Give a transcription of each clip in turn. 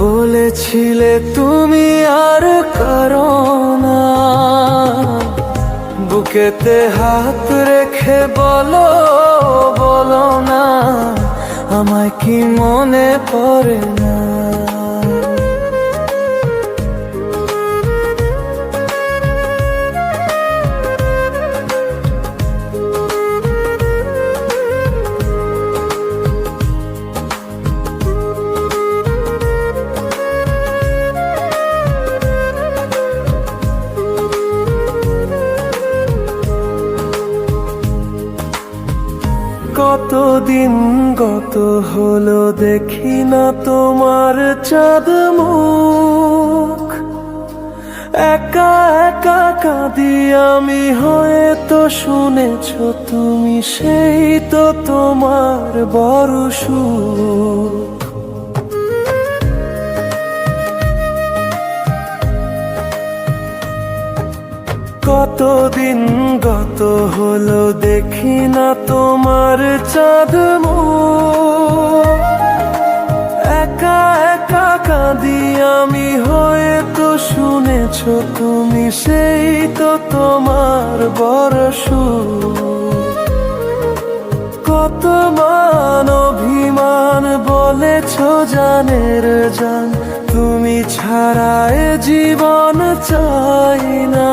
বলেছিলে তুমি আর করো না বুকেতে হাত রেখে বলো বলো না, আমায় কি মনে পড়ে না? কতদিন গত হলো দেখি না তোমার চাঁদ মুখ। একা একা কাঁদি আমি হয়তো শুনেছ তুমি, সেই তো তোমার বড় সুখ। কতদিন গত হলো দেখি না তোমার চাঁদ। একা একা কাঁদি আমি হয়তো শুনেছ তুমি সেই তো তোমার বড় সুখ। কত মান অভিমান বলেছ জানের জান, তুমি ছাড়ায় জীবন চাই না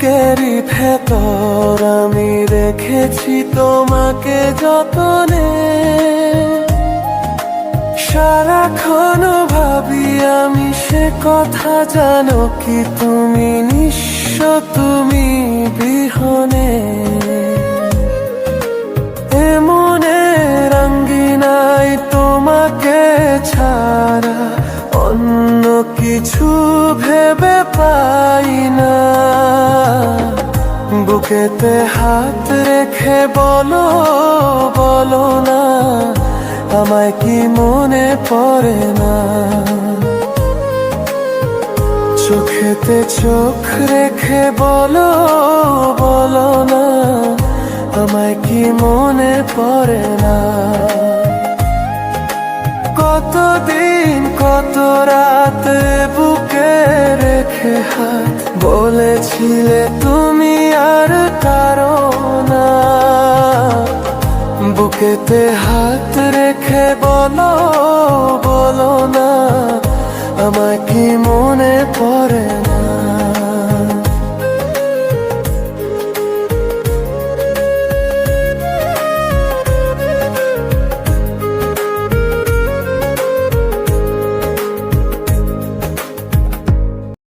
বুকেরই ভেতর আমি রেখেছি তোমাকে যতনে। সারাক্ষণ ভাবি আমি সে কথা জানো কি তুমি নিঃস্ব, তুমি বিহনে। এমনে রঙ্গিনাই তোমাকে ছাড়া অন্য কিছু ভেবে পাই না। বুকেতে হাত রেখে বলো বলো না, আমায় কি মনে পড়ে না? চোখেতে চোখ রেখে বলো বলো না, আমায় কি মনে পড়ে না? কতদিন কত রাত রেখে হাত বলেছিলে তুমি আর কারও না। বুকেতে হাত রেখে বলো বলো না। আমায় কি মনে পড়ে না